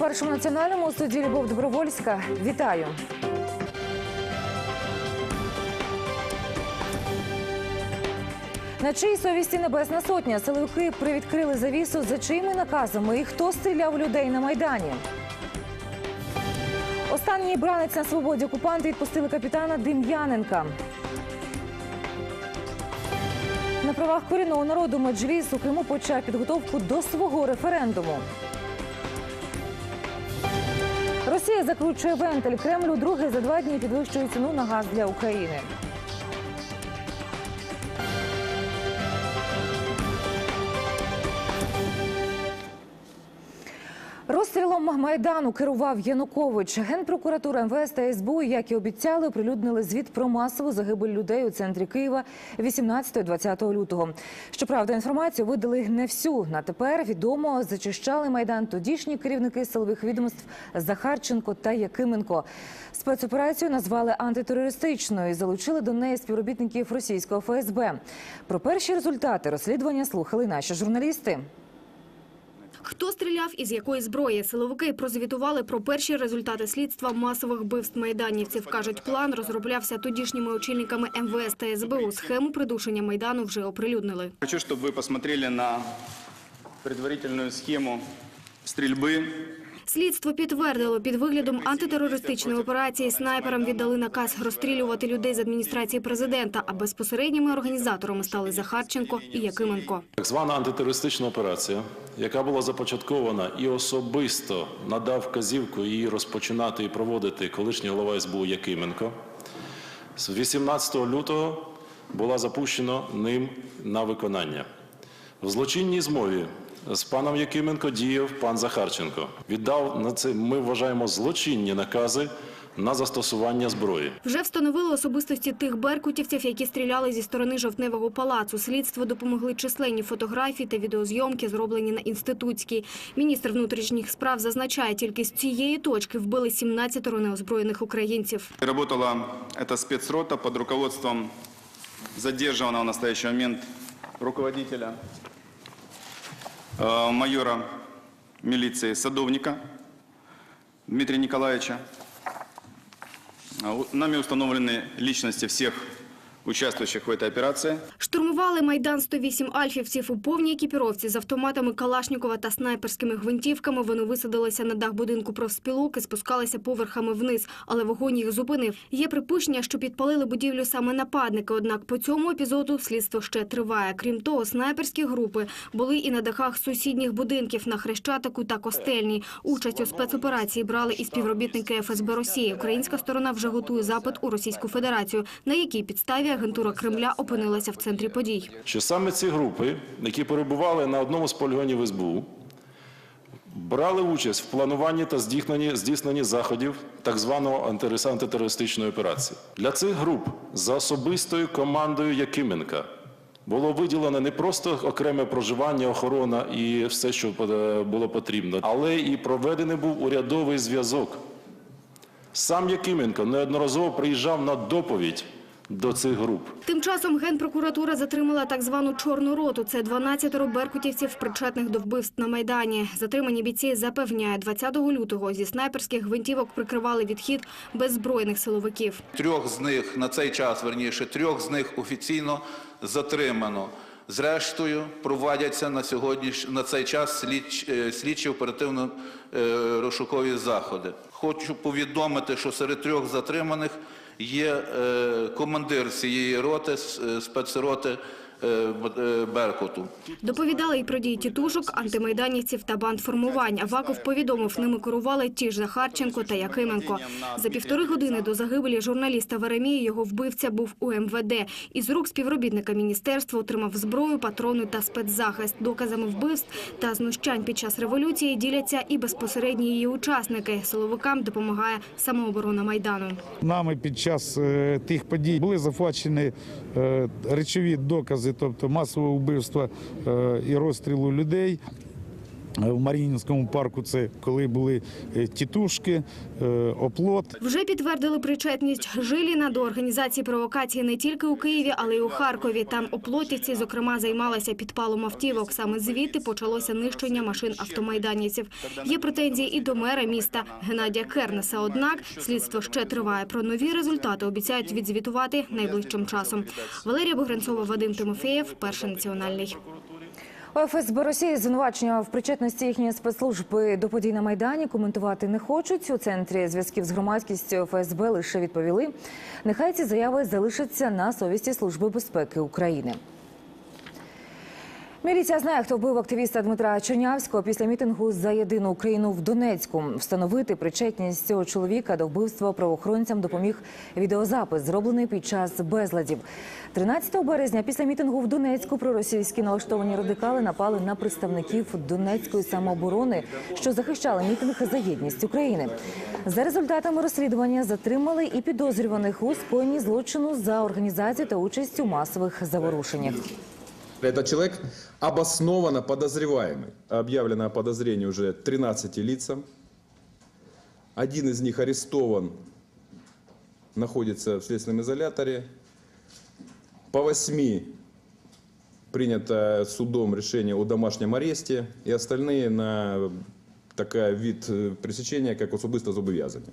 Першому національному у студії Любов Добровольська. Вітаю. На чиїй совісті Небесна Сотня силовики привідкрили завісу за чиїми наказами і хто стріляв людей на Майдані. Останній бранець на свободі окупанти відпустили капітана Дем'яненка. На правах корінного народу Меджліс у Криму почав підготовку до свого референдуму. Росія закручує вентиль. Кремль удруге за два дні підвищує ціну на газ для України. Розстрілом Майдану керував Янукович. Генпрокуратура МВС та СБУ, як і обіцяли, оприлюднили звіт про масову загибель людей у центрі Києва 18-20 лютого. Щоправда, інформацію видали не всю. На тепер відомо зачищали майдан тодішні керівники силових відомств Захарченко та Якименко. Спецоперацію назвали антитерористичною і залучили до неї співробітників російського ФСБ. Про перші результати розслідування слухали наші журналісти. Хто стріляв і з якої зброї? Силовики прозвітували про перші результати слідства масових вбивств майданівців. Кажуть, план розроблявся тодішніми очільниками МВС та СБУ. Схему придушення Майдану вже оприлюднили. Хочу, чтобы вы посмотрели на предварительную схему стрельбы. Слідство підтвердило, під виглядом антитерористичної операції снайперам віддали наказ розстрілювати людей з адміністрації президента, а безпосередніми організаторами стали Захарченко і Якименко. Так звана антитерористична операція, яка була започаткована і особисто надав вказівку її розпочинати і проводити колишній голова СБУ Якименко, з 18 лютого була запущена ним на виконання. В злочинній змові з паном Якименко діяв пан Захарченко. Віддав на це, ми вважаємо, злочинні накази на застосування зброї. Вже встановили особистості тих беркутівців, які стріляли зі сторони Жовтневого палацу. Слідство допомогли численні фотографії та відеозйомки, зроблені на інститутській. Міністр внутрішніх справ зазначає, тільки з цієї точки вбили 17 неозброєних українців. Работала эта спецрота под руководством задержанного в настоящий момент руководителя майора милиции Садовника Дмитрия Николаевича. Нами установлены личности всех участвующих в этой операции. Штурмували Майдан 108 альфівців у повній екіпіровці з автоматами Калашнікова та снайперськими гвинтівками. Вони висадилися на дах будинку профспілок і спускалися поверхами вниз, але вогонь їх зупинив. Є припущення, що підпалили будівлю саме нападники. Однак по цьому епізоду слідство ще триває. Крім того, снайперські групи були і на дахах сусідніх будинків на Хрещатику та Костельній. Участь у спецоперації брали і співробітники ФСБ Росії. Українська сторона вже готує запит у Російську Федерацію, на якій підставі агентура Кремля опинилася в центрі подій. що саме ці групи, які перебували на одному з полігонів СБУ, брали участь в плануванні та здійсненні, здійсненні заходів так званого антитерористичної операції. Для цих груп за особистою командою Якименка було виділено не просто окреме проживання, охорона і все, що було потрібно, але і проведений був урядовий зв'язок. Сам Якименко неодноразово приїжджав на доповідь до цих груп. Тим часом Генпрокуратура затримала так звану «чорну роту». Це 12 беркутівців, причетних до вбивств на Майдані. Затримані бійці запевняють, 20 лютого зі снайперських гвинтівок прикривали відхід беззбройних силовиків. Трьох з них на цей час, верніше, трьох з них офіційно затримано. Зрештою, проводяться на сьогодні на цей час слідч, е, слідчі оперативно е, заходи. Хочу повідомити, що серед трьох затриманих є е, командир цієї роти, е, спецроти Беркуту. Доповідали і про дії тітушок, антимайданівців та бандформувань. Аваков повідомив, ними керували ті ж Захарченко та Якименко. За півтори години до загибелі журналіста Веремії його вбивця був у МВД. Із рук співробітника міністерства отримав зброю, патрони та спецзахист. Доказами вбивств та знущань під час революції діляться і безпосередні її учасники. Силовикам допомагає самооборона Майдану. Нами під час е, тих подій були захвачені е, речові докази, тобто масового вбивства е, і розстрілу людей. В Маріїнському парку це коли були е, тітушки, е, оплот. Вже підтвердили причетність Жиліна до організації провокації не тільки у Києві, але й у Харкові. Там оплотівці, зокрема, займалися підпалом автівок. Саме звідти почалося нищення машин автомайданівців. Є претензії і до мера міста Геннадія Кернеса. Однак слідство ще триває. Про нові результати обіцяють відзвітувати найближчим часом. Валерія Богранцова, Вадим Тимофєєв, перший національний. ФСБ Росії звинувачення в причетності їхньої спецслужби до подій на Майдані коментувати не хочуть. У центрі зв'язків з громадськістю ФСБ лише відповіли. Нехай ці заяви залишаться на совісті Служби безпеки України. Міліція знає, хто вбив активіста Дмитра Чернявського після мітингу за єдину Україну в Донецьку. Встановити причетність цього чоловіка до вбивства правоохоронцям допоміг відеозапис, зроблений під час безладів. 13 березня після мітингу в Донецьку проросійські налаштовані радикали напали на представників Донецької самооборони, що захищали мітинг за єдність України. За результатами розслідування затримали і підозрюваних у скоєнні злочину за організацію та участь у масових заворушеннях. Этот человек обоснованно подозреваемый. Объявлено о подозрении уже 13 лицам. Один из них арестован, находится в следственном изоляторе. По восьми принято судом решение о домашнем аресте. И остальные на такой вид э, пресечения, как особисто зобов'язання.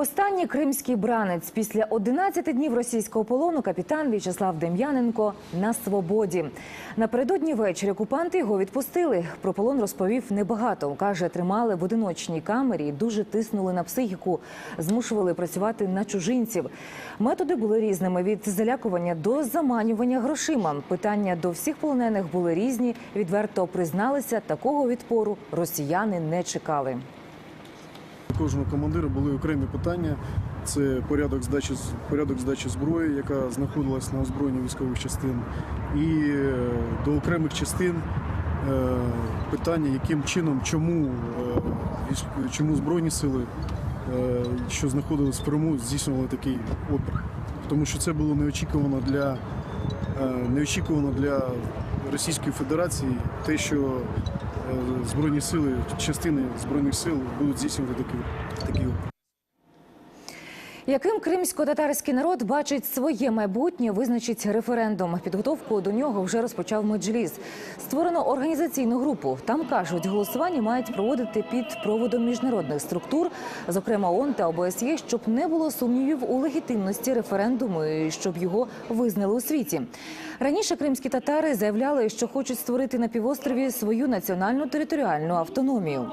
Останній кримський бранець після 11 днів російського полону капітан В'ячеслав Дем'яненко на свободі. Напередодні ввечері окупанти його відпустили. Про полон розповів небагато. Каже, тримали в одиночній камері дуже тиснули на психіку, змушували працювати на чужинців. Методи були різними від залякування до заманювання грошима. Питання до всіх полонених були різні. Відверто призналися, такого відпору росіяни не чекали. Кожного командира були окремі питання. Це порядок здачі порядок здачі зброї, яка знаходилась на озброєнні військових частин, і е, до окремих частин е, питання, яким чином, чому, е, чому збройні сили, що знаходились в Криму, здійснювали такий опір. Тому що це було неочікувано для неочікувано для Російської Федерації, те, що збройні сили, частини збройних сил будуть здійснювати такі. такі. Яким кримсько-татарський народ бачить своє майбутнє, визначить референдум. Підготовку до нього вже розпочав Меджліс. Створено організаційну групу. Там кажуть, голосування мають проводити під проводом міжнародних структур, зокрема ООН та ОБСЄ, щоб не було сумнівів у легітимності референдуму і щоб його визнали у світі. Раніше кримські татари заявляли, що хочуть створити на півострові свою національну територіальну автономію.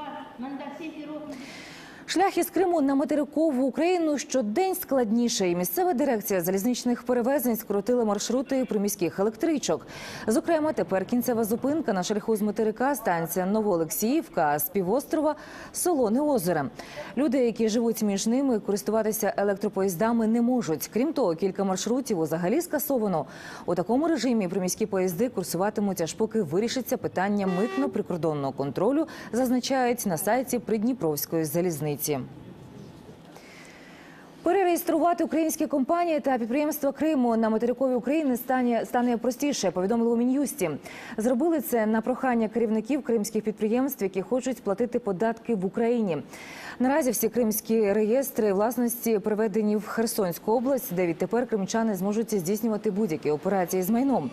Шлях із Криму на материкову Україну щодень складніше. І місцева дирекція залізничних перевезень скоротила маршрути приміських електричок. Зокрема, тепер кінцева зупинка на шляху з материка станція Новоолексіївка, а з півострова Солоне озеро. Люди, які живуть між ними, користуватися електропоїздами не можуть. Крім того, кілька маршрутів взагалі скасовано. У такому режимі приміські поїзди курсуватимуть аж поки вирішиться питання митно-прикордонного контролю, зазначають на сайті Придніпровської залізниці. Перереєструвати українські компанії та підприємства Криму на материкові України стане, стане простіше, повідомили у Мін'юсті. Зробили це на прохання керівників кримських підприємств, які хочуть платити податки в Україні. Наразі всі кримські реєстри власності переведені в Херсонську область, де відтепер кримчани зможуть здійснювати будь-які операції з майном.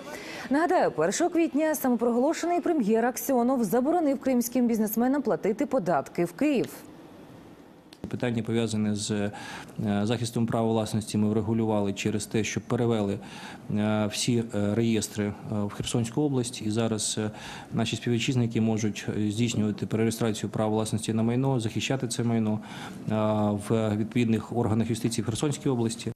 Нагадаю, 1 квітня самопроголошений прем'єр Аксьонов заборонив кримським бізнесменам платити податки в Київ. Питання пов'язане з е, захистом права власності ми врегулювали через те, що перевели е, всі е, реєстри в Херсонську область, і зараз наші співвітчизники можуть здійснювати перереєстрацію права власності на майно, захищати це майно в відповідних органах юстиції в Херсонській області.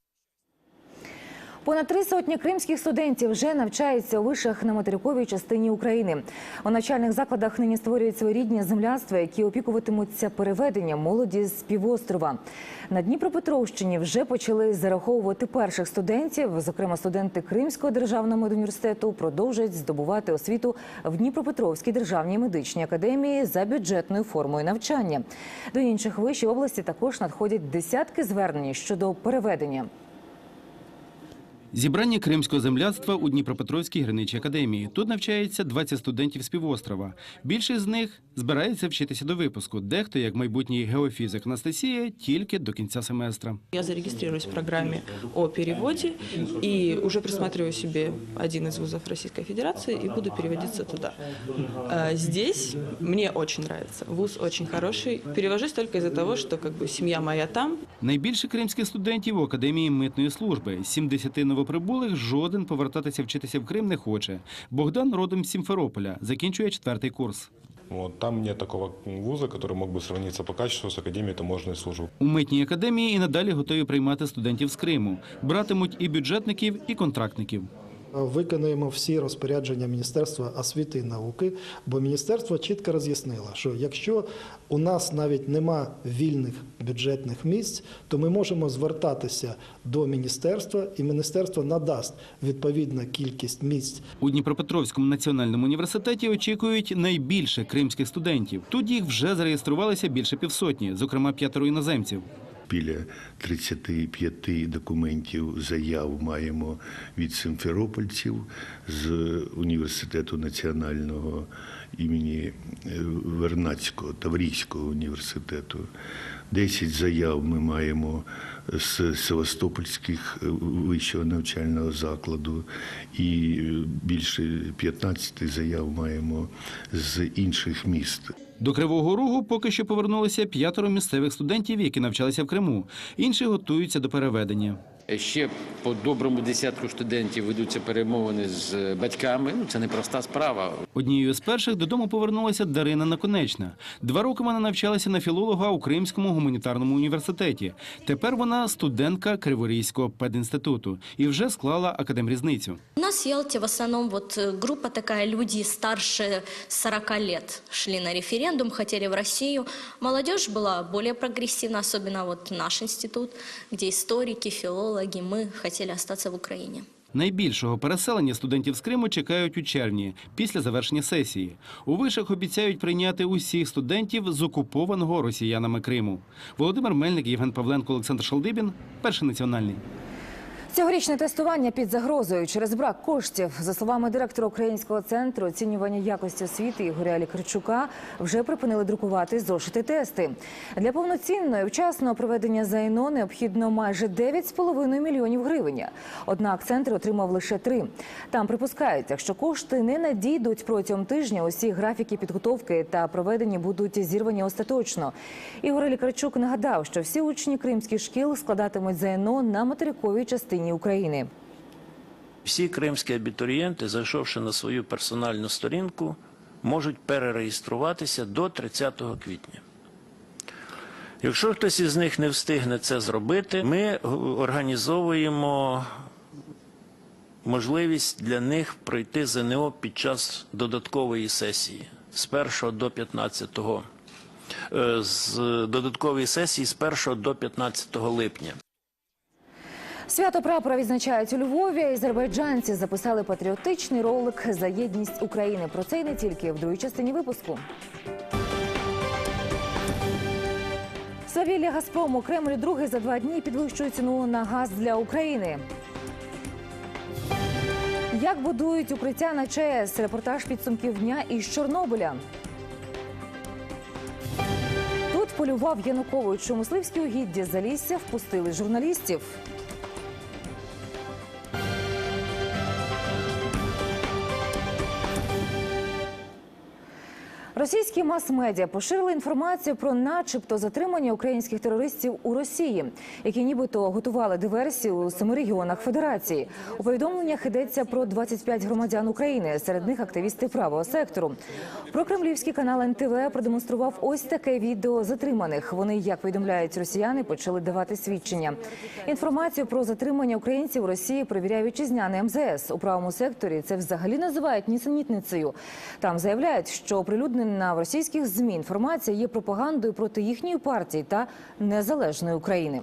Понад три сотні кримських студентів вже навчаються у вишах на материковій частині України. У навчальних закладах нині створюють своєрідні земляцтва, які опікуватимуться переведенням молоді з півострова. На Дніпропетровщині вже почали зараховувати перших студентів. Зокрема, студенти Кримського державного медуніверситету продовжують здобувати освіту в Дніпропетровській державній медичній академії за бюджетною формою навчання. До інших вишів області також надходять десятки звернень щодо переведення. Зібрання кримського земляцтва у Дніпропетровській граничій академії. Тут навчається 20 студентів з півострова. Більшість з них збирається вчитися до випуску. Дехто, як майбутній геофізик Анастасія, тільки до кінця семестра. Я зарегистрируюсь в программе о переводе и уже присматриваю себе один из вузов Российской Федерации и буду переводиться туда. А Здесь мне очень нравится. Вуз очень хороший. Перевожусь только из-за того, что как бы семья моя там, Найбільше кримських студентів у академії митної служби. З 70 новоприбулих жоден повертатися вчитися в Крим не хоче. Богдан родом з Сімферополя, закінчує четвертий курс. Вот, там нет такого вуза, который мог бы сравниться по качеству с Академией таможенной службы. У митній академії і надалі готові приймати студентів з Криму. Братимуть і бюджетників, і контрактників. Виконуємо всі розпорядження Міністерства освіти і науки, бо міністерство чітко роз'яснило, що якщо у нас навіть нема вільних бюджетних місць, то ми можемо звертатися до міністерства, і міністерство надасть відповідну кількість місць У Дніпропетровському національному університеті очікують найбільше кримських студентів. Тут їх вже зареєструвалися більше півсотні, зокрема п'ятеро іноземців. Біля 35 документів заяв маємо від симферопольців з університету національного імені е, Вернадського Таврійського університету. 10 заяв ми маємо з Севастопольських е, вищого навчального закладу і е, більше 15 заяв маємо з інших міст. До Кривого Рогу поки що повернулися п'ятеро місцевих студентів, які навчалися в Криму. Інші готуються до переведення. Ще по доброму десятку студентів ведуться перемовини з батьками. Ну це непроста справа. Однією з перших додому повернулася Дарина Наконечна. Два роки вона навчалася на філолога у Кримському гуманітарному університеті. Тепер вона студентка Криворізького пединституту і вже склала академрізницю. У нас в Ялте в основном вот э, группа люди старше 40 лет шли на референдум, хотели в Россию. Молодежь была более прогрессивна, особенно вот наш институт, где историки, филологи, мы хотели остаться в Украине. Найбільшого переселення студентів з Криму чекають у червні, після завершення сесії. У вишах обіцяють прийняти усіх студентів з окупованого росіянами Криму. Володимир Мельник, Євген Павленко, Олександр Шалдибін, перший національний. Цьогорічне тестування під загрозою через брак коштів, за словами директора Українського центру оцінювання якості освіти Ігоря Лікарчука, вже припинили друкувати зошити тести. Для повноцінного і вчасного проведення ЗНО необхідно майже 9,5 мільйонів гривень. Однак центр отримав лише три. Там припускають, якщо кошти не надійдуть протягом тижня, усі графіки підготовки та проведення будуть зірвані остаточно. Ігор Лікарчук нагадав, що всі учні кримських шкіл складатимуть ЗНО на материковій частині України. Всі кримські абітурієнти, зайшовши на свою персональну сторінку, можуть перереєструватися до 30 квітня. Якщо хтось із них не встигне це зробити, ми організовуємо можливість для них пройти ЗНО під час додаткової сесії з 1 до 15 е, з додаткової сесії з 1 до 15 липня. Свято прапора відзначають у Львові. Азербайджанці записали патріотичний ролик за єдність України. Про це й не тільки в другій частині випуску. Свавілля Газпрому Кремль другий за два дні підвищує ціну на газ для України. Як будують укриття на ЧАЕС? Репортаж підсумків дня із Чорнобиля. Тут полював Янукович. У мисливські угіддя Залісся впустили журналістів. Російські мас-медіа поширили інформацію про, начебто, затримання українських терористів у Росії, які нібито готували диверсію у семи регіонах Федерації. У повідомленнях йдеться про 25 громадян України, серед них активісти правого сектору. Про кремлівський канал НТВ продемонстрував ось таке відео затриманих. Вони, як повідомляють росіяни, почали давати свідчення. Інформацію про затримання українців у Росії перевіряє вітчизняний МЗС. У правому секторі це взагалі називають нісенітницею. Там заявляють, що оприлюднена в російських змі інформація є пропагандою проти їхньої партії та незалежної України.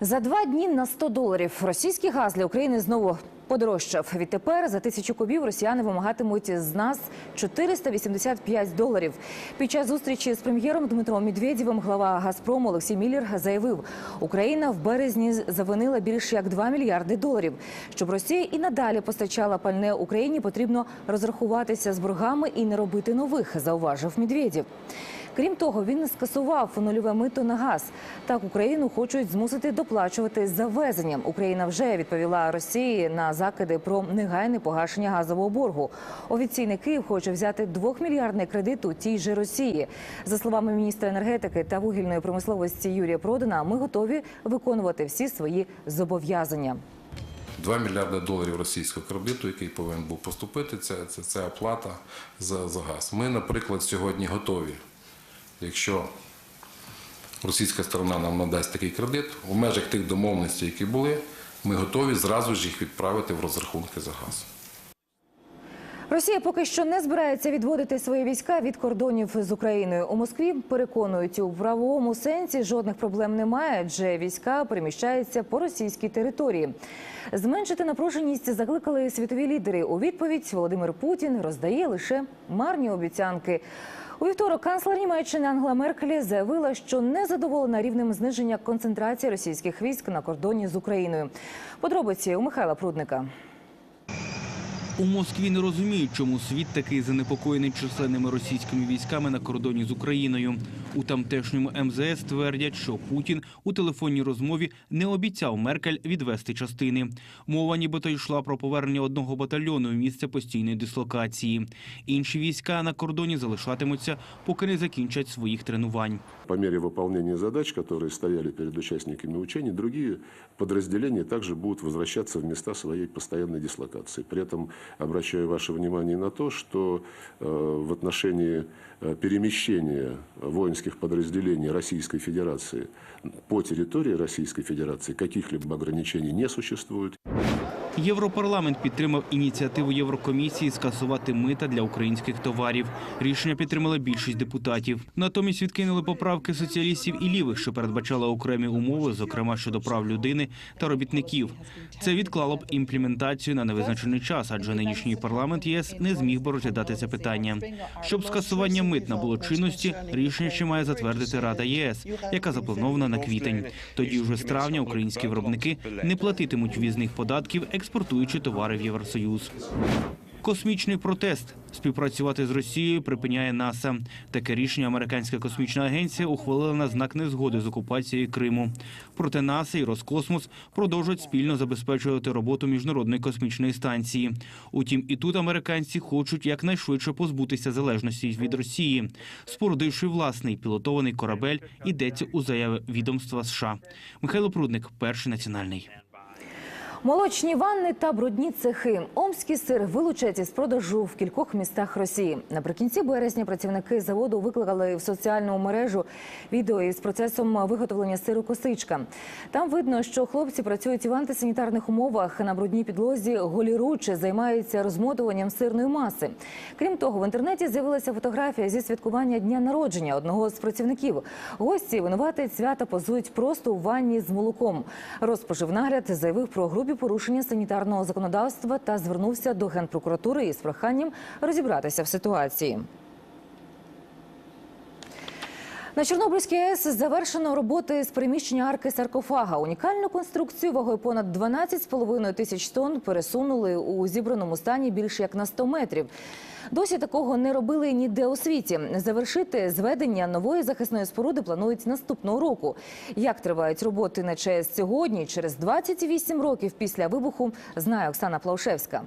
За два дні на 100 доларів російський газ для України знову подорожчав. Відтепер за тисячу кубів росіяни вимагатимуть з нас 485 доларів. Під час зустрічі з прем'єром Дмитром Медведєвим глава Газпрому Олексій Міллер заявив, Україна в березні завинила більше як 2 мільярди доларів. Щоб Росія і надалі постачала пальне Україні, потрібно розрахуватися з боргами і не робити нових, зауважив Медведєв. Крім того, він скасував нульове мито на газ. Так Україну хочуть змусити доплачувати за ввезенням. Україна вже відповіла Росії на закиди про негайне погашення газового боргу. Офіційний Київ хоче взяти двохмільярдний кредит у тій же Росії. За словами міністра енергетики та вугільної промисловості Юрія Продана, ми готові виконувати всі свої зобов'язання. 2 мільярди доларів російського кредиту, який повинен був поступити, це, це, це оплата за, за газ. Ми, наприклад, сьогодні готові, якщо російська сторона нам надасть такий кредит, у межах тих домовленостей, які були, ми готові зразу ж їх відправити в розрахунки за газ. Росія поки що не збирається відводити свої війська від кордонів з Україною. У Москві переконують, у правовому сенсі жодних проблем немає, адже війська переміщаються по російській території. Зменшити напруженість закликали світові лідери. У відповідь Володимир Путін роздає лише марні обіцянки. У вівторок канцлер Німеччини Ангела Меркель заявила, що не задоволена рівнем зниження концентрації російських військ на кордоні з Україною. Подробиці у Михайла Прудника. У Москві не розуміють, чому світ такий занепокоєний численними російськими військами на кордоні з Україною. У тамтешньому МЗС твердять, що Путін у телефонній розмові не обіцяв Меркель відвести частини. Мова нібито йшла про повернення одного батальйону в місце постійної дислокації. Інші війська на кордоні залишатимуться, поки не закінчать своїх тренувань. По мере выполнения задач, которые стояли перед участниками учений, другие подразделения также будут возвращаться в места своей постоянной дислокации. При этом обращаю ваше внимание на то, что э, в отношении э, перемещения воинских подразделений Российской Федерации по территории Российской Федерации каких-либо ограничений не существует. Європарламент підтримав ініціативу Єврокомісії скасувати мита для українських товарів. Рішення підтримала більшість депутатів. Натомість відкинули поправки соціалістів і лівих, що передбачали окремі умови, зокрема щодо прав людини та робітників. Це відклало б імплементацію на невизначений час, адже нинішній парламент ЄС не зміг би розглядати це питання. Щоб скасування мит набуло чинності, рішення ще має затвердити Рада ЄС, яка запланована на квітень. Тоді вже з травня українські виробники не платитимуть візних податків, експортуючи товари в Євросоюз. Космічний протест співпрацювати з Росією припиняє НАСА. Таке рішення американська космічна агенція ухвалила на знак незгоди з окупацією Криму. Проте НАСА і Роскосмос продовжують спільно забезпечувати роботу міжнародної космічної станції. Утім, і тут американці хочуть якнайшвидше позбутися залежності від Росії, спорудивши власний пілотований корабель, йдеться у заяві відомства США. Михайло Прудник, перший національний. Молочні ванни та брудні цехи. Омський сир вилучать із продажу в кількох містах Росії. Наприкінці березня працівники заводу викликали в соціальну мережу відео із процесом виготовлення сиру косичка. Там видно, що хлопці працюють в антисанітарних умовах на брудній підлозі, голіруч займаються розмотуванням сирної маси. Крім того, в інтернеті з'явилася фотографія зі святкування дня народження одного з працівників. Гості винувати свята позують просто у ванні з молоком. Розпоживнагляд заявив про грубі порушення санітарного законодавства та звернувся до генпрокуратури із проханням розібратися в ситуації. На Чорнобильській АЕС завершено роботи з приміщення арки саркофага. Унікальну конструкцію вагою понад 12,5 тисяч тонн пересунули у зібраному стані більше як на 100 метрів. Досі такого не робили ніде у світі. Завершити зведення нової захисної споруди планують наступного року. Як тривають роботи на ЧАЕС сьогодні, через 28 років після вибуху, знає Оксана Плаушевська.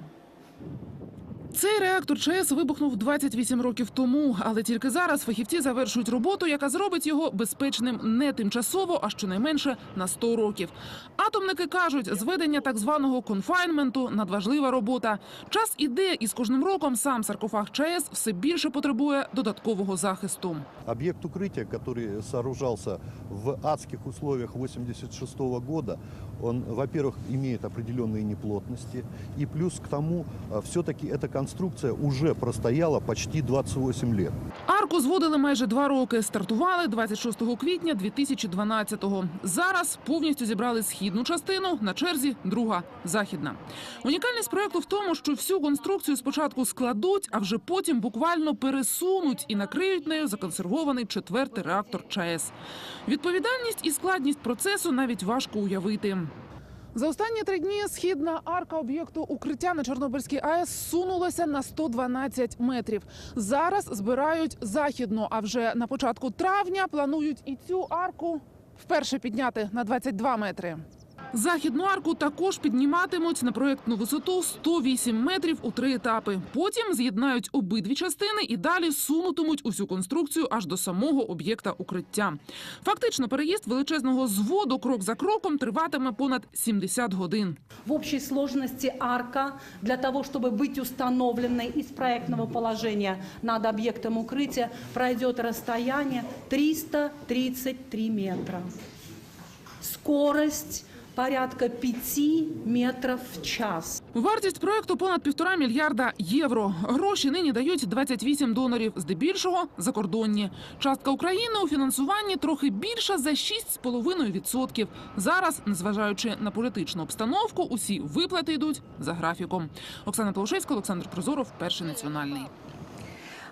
Цей реактор ЧАЕС вибухнув 28 років тому, але тільки зараз фахівці завершують роботу, яка зробить його безпечним не тимчасово, а щонайменше на 100 років. Атомники кажуть, зведення так званого конфайнменту надважлива робота. Час іде, і з кожним роком сам саркофаг ЧАЕС все більше потребує додаткового захисту. Объект укрытия, который сооружался в адских условиях 86 года, он, во-первых, имеет определенные неплотности, и плюс к тому, все-таки эта конструкция уже простояла почти 28 лет. арку зводили майже два роки. Стартували 26 квітня 2012-го. Зараз повністю зібрали східну частину, на черзі друга західна. Унікальність проекту в тому, що всю конструкцію спочатку складуть, а вже потім буквально пересунуть і накриють нею законсервований четвертий реактор ЧАЕС. Відповідальність і складність процесу навіть важко уявити. За останні три дні східна арка об'єкту укриття на Чорнобильській АЕС сунулася на 112 метрів. Зараз збирають західну, а вже на початку травня планують і цю арку вперше підняти на 22 метри. Західну арку також підніматимуть на проєктну висоту 108 метрів у три етапи. Потім з'єднають обидві частини і далі сунутимуть усю конструкцію аж до самого об'єкта укриття. Фактично, переїзд величезного зводу крок за кроком триватиме понад 70 годин. В общей сложности арка для того, чтобы быть установленной из проектного положения над объектом укрытия, пройдет расстояние 333 метра. Скорость порядка 5 метров в час. Вартість проекту понад півтора мільярда євро. Гроші нині дають 28 донорів, здебільшого закордонні. Частка України у фінансуванні трохи більша за 6,5%. Зараз, незважаючи на політичну обстановку, усі виплати йдуть за графіком. Оксана Толошевська, Олександр Прозоров, перший національний.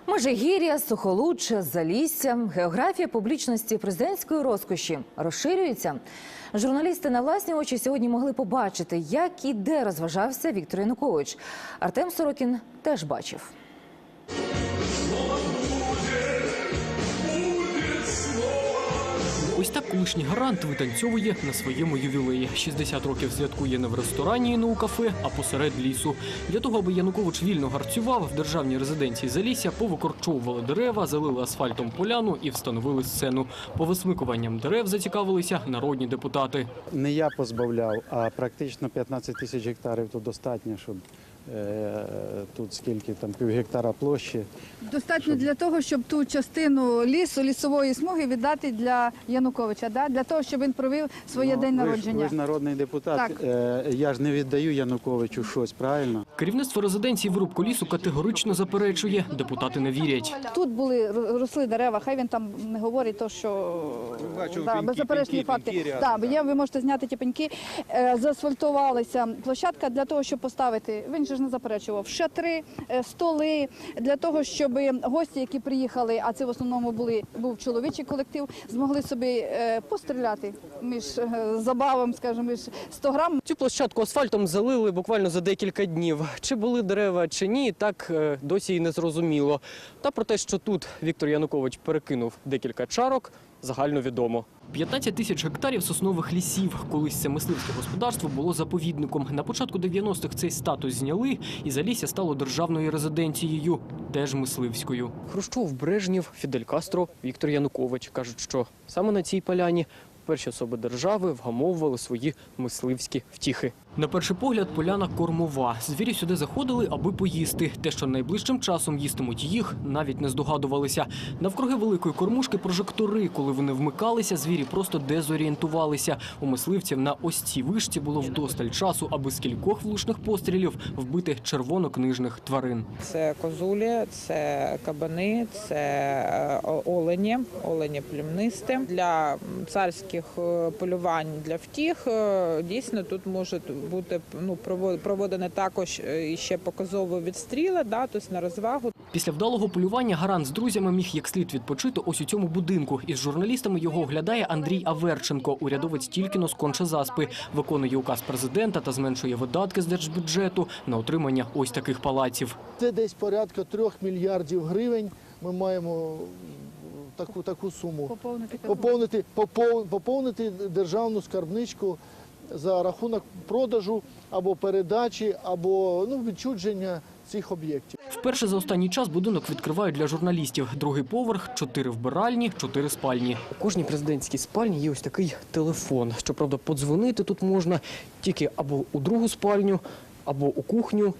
Межигір'я, Сухолуччя, Залісся, географія публічності президентської розкоші розширюється. Журналісти на власні очі сьогодні могли побачити, як і де розважався Віктор Янукович. Артем Сорокін теж бачив. Ось так колишній гарант витанцьовує на своєму ювілеї. 60 років святкує не в ресторані і не у кафе, а посеред лісу. Для того, аби Янукович вільно гарцював, в державній резиденції Залісся повикорчовували дерева, залили асфальтом поляну і встановили сцену. По висмикуванням дерев зацікавилися народні депутати. Не я позбавляв, а практично 15 тисяч гектарів тут достатньо, щоб тут скільки там пів гектара площі. Достатньо для того, щоб ту частину лісу, лісової смуги віддати для Януковича, да? для того, щоб він провів своє Ну, день ви ж- народження. Ви ж народний депутат. Так. Е, я ж не віддаю Януковичу щось, правильно? Керівництво резиденції вирубку лісу категорично заперечує. Депутати не вірять. Тут були росли дерева, хай він там не говорить то, що Бачу, да, пеньки, беззаперечні пеньки, факти. пеньки да, рядом, є, ви можете зняти ті пеньки. Е, Заасфальтувалася площадка для того, щоб поставити. Він же ж не заперечував шатри, е, столи для того, щоб гості, які приїхали, а це в основному були був чоловічий колектив, змогли собі е, постріляти між е, забавом, скажімо, між 100 грам. Цю площадку асфальтом залили буквально за декілька днів. Чи були дерева, чи ні, так досі й не зрозуміло. Та про те, що тут Віктор Янукович перекинув декілька чарок, загально відомо. 15 тисяч гектарів соснових лісів. Колись це мисливське господарство було заповідником. На початку 90-х цей статус зняли, і Залісся стало державною резиденцією, теж мисливською. Хрущов, Брежнєв, Фідель Кастро, Віктор Янукович кажуть, що саме на цій поляні перші особи держави вгамовували свої мисливські втіхи. На перший погляд, поляна кормова. Звірі сюди заходили, аби поїсти. Те, що найближчим часом їстимуть їх, навіть не здогадувалися. Навкруги великої кормушки прожектори. Коли вони вмикалися, звірі просто дезорієнтувалися. У мисливців на ось цій вишці було вдосталь часу, аби з кількох влучних пострілів вбити червонокнижних тварин. Це козулі, це кабани, це е, олені, олені племнисті. Для царських е, полювань для втіх е, дійсно тут може бути ну, прово- проводені також е, і ще показові відстріли, да, тобто на розвагу. Після вдалого полювання гарант з друзями міг як слід відпочити ось у цьому будинку. Із журналістами його оглядає Андрій Аверченко, урядовець тільки з Кончазаспи. Виконує указ президента та зменшує видатки з держбюджету на отримання ось таких палаців. Це десь порядка трьох мільярдів гривень. Ми маємо таку, таку суму. Поповнити, поповнити, поповнити державну скарбничку за рахунок продажу або передачі, або ну, відчудження цих об'єктів. Вперше за останній час будинок відкривають для журналістів. Другий поверх, чотири вбиральні, чотири спальні. У кожній президентській спальні є ось такий телефон. Щоправда, подзвонити тут можна тільки або у другу спальню, або у кухню,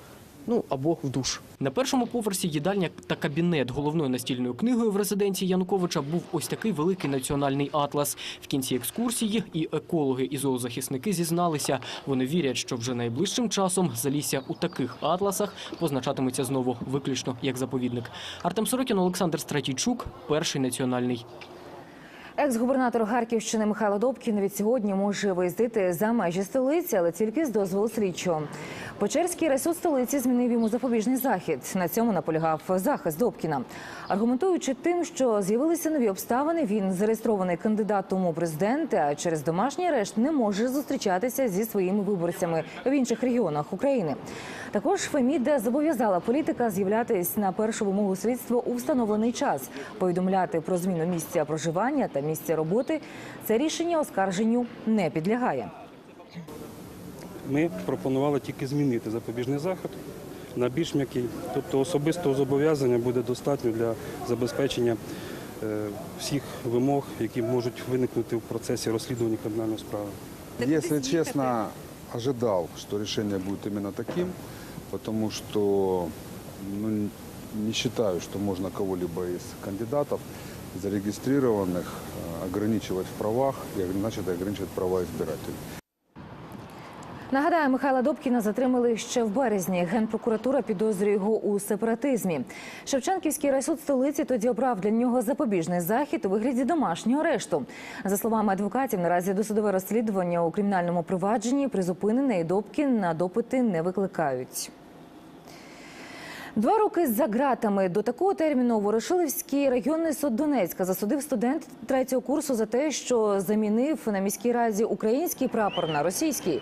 ну або в душ. На першому поверсі їдальня та кабінет головною настільною книгою в резиденції Януковича був ось такий великий національний атлас. В кінці екскурсії і екологи, і зоозахисники зізналися. Вони вірять, що вже найближчим часом залісся у таких атласах позначатиметься знову виключно як заповідник. Артем Сорокін, Олександр Стратійчук, перший національний. Екс-губернатор Харківщини Михайло Добкін від сьогодні може виїздити за межі столиці, але тільки з дозволу слідчого. Печерський райсуд столиці змінив йому запобіжний захід. На цьому наполягав захист Добкіна. Аргументуючи тим, що з'явилися нові обставини, він зареєстрований кандидатом у президенти, а через домашній арешт не може зустрічатися зі своїми виборцями в інших регіонах України. Також Феміда зобов'язала політика з'являтись на першу вимогу слідства у встановлений час, повідомляти про зміну місця проживання та місця роботи. Це рішення оскарженню не підлягає. Ми пропонували тільки змінити запобіжний захід на більш м'який. Тобто особистого зобов'язання буде достатньо для забезпечення е, всіх вимог, які можуть виникнути в процесі розслідування кримінальної справи. Если честно, ожидал, что решение будет именно таким, потому что ну, не считаю, что можно кого-либо из кандидатов зарегистрированных э, ограничивать в правах и значит ограничивать права избирателей. Нагадаю, Михайла Добкіна затримали ще в березні. Генпрокуратура підозрює його у сепаратизмі. Шевченківський райсуд столиці тоді обрав для нього запобіжний захід у вигляді домашнього арешту. За словами адвокатів, наразі досудове розслідування у кримінальному провадженні призупинене і Добкін на допити не викликають. Два роки за ґратами до такого терміну Ворошилівський районний суд Донецька засудив студент третього курсу за те, що замінив на міській раді український прапор на російський.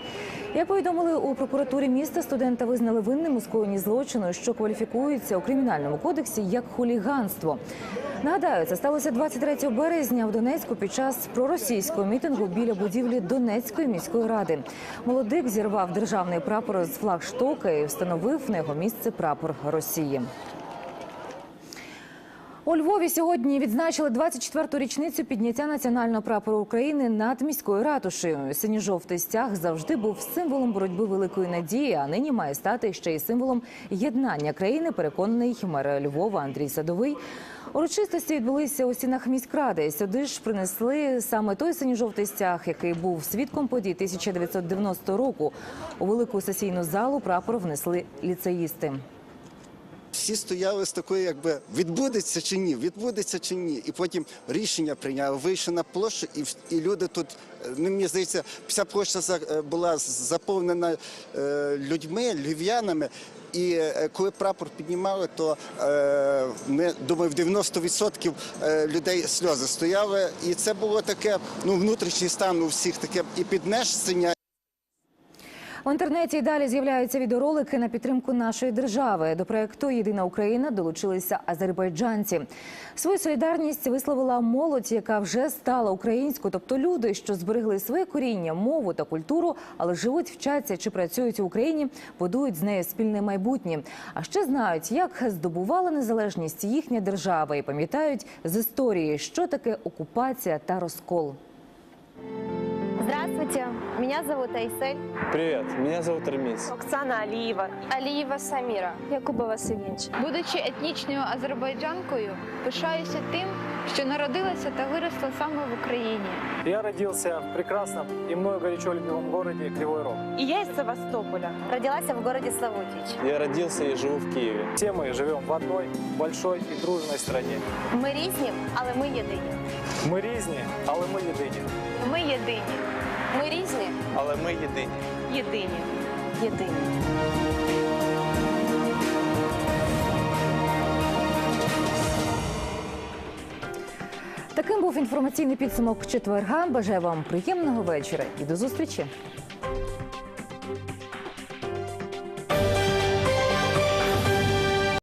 Як повідомили у прокуратурі міста, студента визнали винним у скоєнні злочину, що кваліфікується у кримінальному кодексі як хуліганство. Нагадаю, це сталося 23 березня в Донецьку під час проросійського мітингу біля будівлі Донецької міської ради. Молодик зірвав державний прапор з флагштока і встановив на його місце прапор Росії. У Львові сьогодні відзначили 24-ту річницю підняття національного прапору України над міською ратушею. Синьо-жовтий стяг завжди був символом боротьби великої надії, а нині має стати ще й символом єднання країни. Переконаний мер Львова Андрій Садовий. Урочистості відбулися у стінах міськради. Сюди ж принесли саме той синьо-жовтий стяг, який був свідком подій 1990 року. У велику сесійну залу прапор внесли ліцеїсти. Всі стояли з такою, якби відбудеться чи ні, відбудеться чи ні. І потім рішення прийняли, вийшли на площу, і, і люди тут, е, ну, мені здається, вся площа за- е, була заповнена е, людьми, львів'янами. І коли прапор піднімали, то ми думаю, в 90% е, людей сльози стояли. І це було таке, ну, внутрішній стан у всіх таке і піднесення. В інтернеті й далі з'являються відеоролики на підтримку нашої держави. До проекту Єдина Україна долучилися азербайджанці. Свою солідарність висловила молодь, яка вже стала українською, тобто люди, що зберегли своє коріння, мову та культуру, але живуть, вчаться чи працюють в Україні, будують з нею спільне майбутнє. А ще знають, як здобувала незалежність їхня держава, і пам'ятають з історії, що таке окупація та розкол. Здравствуйте, меня зовут Айсель. Привет, меня зовут Рамис. Оксана Алієва. Алієва Саміра. Якубова Севінч. Будучи етнічною азербайджанкою, пишаюся тим, що народилася та виросла саме в Україні. Я родился в прекрасном и мною горячо любимом городе Кривой Рог. І я із Севастополя. Родилася в городе Славутич. Я родился и живу в Киеве. Все мы живем в одной большой и дружной стране. Ми різні, але ми єдині. Ми різні, але ми єдині. Ми єдині. Ми різні, Але ми єдині. єдині. Єдині. Таким був інформаційний підсумок четверга. Бажаю вам приємного вечора і до зустрічі.